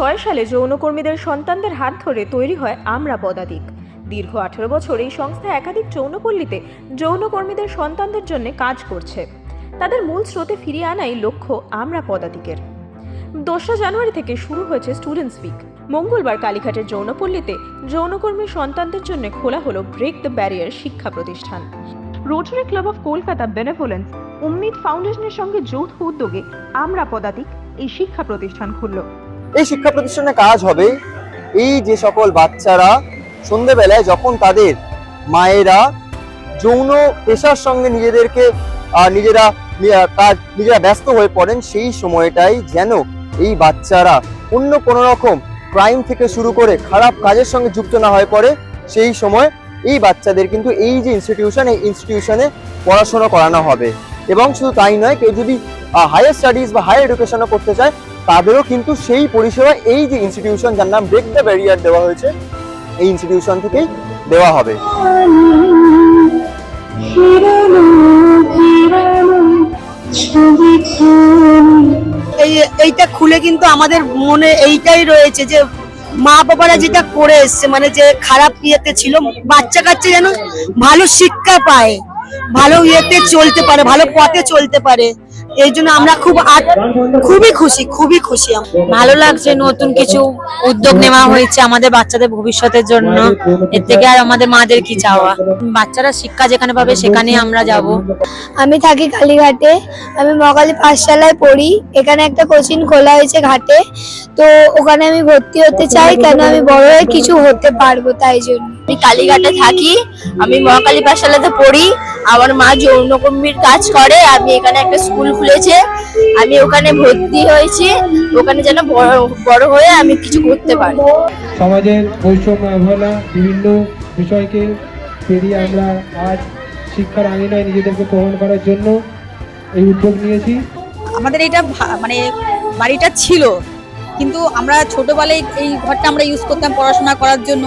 সালে যৌনকর্মীদের সন্তানদের হাত ধরে তৈরি হয় আমরা পদাতিক। দীর্ঘ আঠেরো বছর এই সংস্থা একাধিক যৌনপল্লীতে যৌনকর্মীদের সন্তানদের জন্য কাজ করছে। তাদের মূল স্রোতে ফিরিয়ে আনাই লক্ষ্য আমরা পদাতিকের। দোসরা জানুয়ারি থেকে শুরু হয়েছে স্টুডেন্টস উইক। মঙ্গলবার কালীঘাটের যৌনপল্লীতে যৌনকর্মী সন্তানদের জন্য খোলা হলো ব্রেক দ্য ব্যারিয়ার শিক্ষা প্রতিষ্ঠান। Rotary club of Kolkata benevolence Ummeed ফাউন্ডেশনের সঙ্গে যৌথ উদ্যোগে আমরা পদাতিক এই শিক্ষা প্রতিষ্ঠান খুলল। এই শিক্ষা প্রতিষ্ঠানে কাজ হবে। এই যে সকল বাচ্চারা সন্ধেবেলায় যখন তাদের মায়েরা যৌন পেশার সঙ্গে নিজেদেরকে নিজেরা কাজ, নিজেরা ব্যস্ত হয়ে পড়েন, সেই সময়টাই যেন এই বাচ্চারা অন্য কোনো রকম ক্রাইম থেকে শুরু করে খারাপ কাজের সঙ্গে যুক্ত না হয়ে পড়ে, সেই সময় এই বাচ্চাদের কিন্তু এই যে ইনস্টিটিউশন এই ইনস্টিটিউশনে পড়াশোনা করানো হবে। এবং শুধু তাই নয়, কেউ যদি হায়ার স্টাডিজ বা হায়ার এডুকেশনও করতে চায় তাদেরও কিন্তু সেই পরিষেবা এই যে ইনস্টিটিউশন যার নাম ব্রেক দ্য ব্যারিয়ার দেওয়া হয়েছে, এই ইনস্টিটিউশন থেকেই দেওয়া হবে। এই এইটা খুলে কিন্তু আমাদের মনে এইটাই রয়েছে যে মা বাবারা যেটা করে এসছে মানে যে খারাপ ইয়েতে ছিল, বাচ্চা কাচ্চা যেন ভালো শিক্ষা পায়, ভালো ইয়েতে চলতে পারে, ভালো পথে চলতে পারে। এই জন্য আমরা খুব খুবই খুশি খুবই খুশি ভালো লাগছে নতুন কিছু উদ্যোগ নেওয়া হয়েছে আমাদের বাচ্চাদের ভবিষ্যতের জন্য। এর থেকে আর আমাদের মাদের কি চাওয়া? বাচ্চারা শিক্ষা যেখানে পাবে সেখানে আমরা যাব। আমি থাকি কালীঘাটে। আমি মগালি পাঠশালায় পড়ি। এখানে একটা কোচিং খোলা হয়েছে ঘাটে। তো ওখানে আমি ভর্তি হতে চাই। কেন আমি বড় হয়ে কিছু হতে পারব তাই জন্য। আমি কালীঘাটে থাকি। আমি মহাকালী পাঠশালাতে পড়ি। আমার মা যৌনকর্মীর কাজ করে আমি এখানে একটা স্কুল খুলেছে আমি ওখানে ভর্তি হয়েছি ওখানে যেন বড় বড় হয়ে আমি কিছু করতে পারি। সমাজের বৈষম্য অবহেলা বিভিন্ন বিষয়কে পেরিয়ে আমরা আজ শিক্ষার আঙিনায় নিজেদেরকে প্রমাণ করার জন্য এই উদ্যোগ নিয়েছি। আমাদের এটা ভা- মানে বাড়িটা ছিল কিন্তু আমরা ছোটবেলায় এই ঘরটা আমরা ইউজ করতাম পড়াশোনা করার জন্য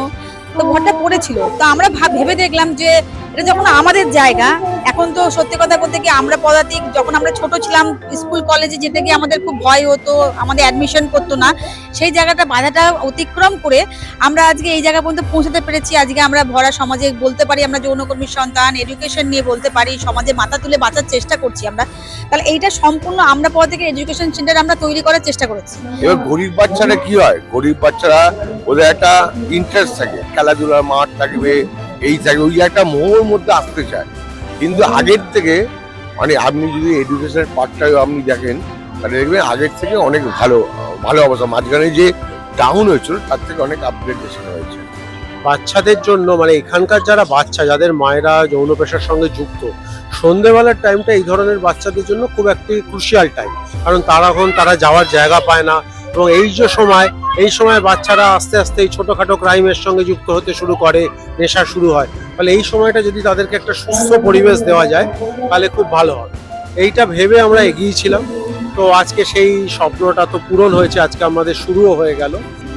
তো ঘরটা পড়েছিল। তো আমরা ভেবে দেখলাম যে এটা যখন আমাদের জায়গা, এখন তো সত্যি কথা বলতে কি আমরা পদাতিক, যখন আমরা ছোট ছিলাম, স্কুল, কলেজে যেতে গিয়ে আমাদের খুব ভয় হতো, আমাদের অ্যাডমিশন করতো না, সেই জায়গাটা বাধাটা অতিক্রম করে আমরা আজকে এই জায়গা পর্যন্ত পৌঁছাতে পেরেছি। আজকে আমরা ভরা সমাজে বলতে পারি, আমরা যৌনকর্মীর সন্তান এডুকেশন নিয়ে বলতে পারি, সমাজে মাথা তুলে বাঁচার চেষ্টা করছি আমরা। তাহলে এইটা সম্পূর্ণ আমরা পর থেকে এডুকেশন সেন্টার আমরা তৈরি করার চেষ্টা করেছি। এবার গরিব বাচ্চারা কি হয়? গরিব বাচ্চারা ওদের একটা ইন্টারেস্ট থাকে, খেলাধুলার মাঠ থাকবে এই ওই একটা মোহর মধ্যে আসতে চায়। কিন্তু আগের থেকে মানে আপনি যদি এডুকেশনের পার্টটাও আপনি দেখেন তাহলে দেখবেন আগের থেকে অনেক ভালো ভালো অবস্থা। মাঝখানে যে ডাউন হয়েছিল তার থেকে অনেক আপগ্রেডেশন হয়েছে। বাচ্চাদের জন্য মানে এখানকার যারা বাচ্চা যাদের মায়েরা যৌন পেশার সঙ্গে যুক্ত সন্ধেবেলার টাইমটা এই ধরনের বাচ্চাদের জন্য খুব একটি ক্রুশিয়াল টাইম কারণ তারা এখন তারা যাওয়ার জায়গা পায় না। এবং এই যে সময় এই সময় বাচ্চারা আস্তে আস্তে এই ছোটখাটো ক্রাইমের সঙ্গে যুক্ত হতে শুরু করে নেশা শুরু হয় তাহলে এই সময়টা যদি তাদেরকে একটা সুস্থ পরিবেশ দেওয়া যায় তাহলে খুব ভালো হবে এইটা ভেবে আমরা এগিয়েছিলাম তো আজকে সেই স্বপ্নটা তো পূরণ হয়েছে আজকে আমাদের শুরুও হয়ে গেল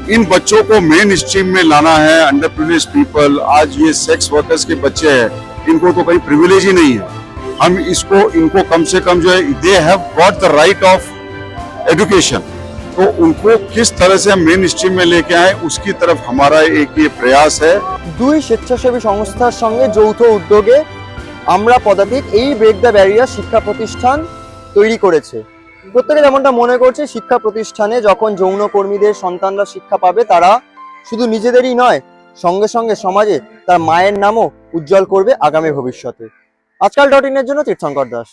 इन बच्चों को मेन स्ट्रीम में लाना है अंडर पीपल आज ये सेक्स वर्कर्स के बच्चे हैं इनको तो कहीं प्रिविलेज ही नहीं है हम इसको इनको कम से कम जो है they have got the right of education तो उनको किस तरह से हम मेन स्ट्रीम में लेके आए उसकी तरफ हमारा एक ये प्रयास है দুই স্বেচ্ছাসেবী সংস্থার সঙ্গে যৌথ উদ্যোগে আমরা পদাতিক এই ব্রেক দ্য ব্যারিয়ার শিক্ষা প্রতিষ্ঠান তৈরি করেছে প্রত্যেকে যেমনটা মনে করছে শিক্ষা প্রতিষ্ঠানে যখন যৌনকর্মীদের সন্তানরা শিক্ষা পাবে তারা শুধু নিজেদেরই নয় সঙ্গে সঙ্গে সমাজে তার মায়ের নামও উজ্জ্বল করবে আগামী ভবিষ্যতে আজকাল ডট ইনের জন্য তীর্থঙ্কর দাস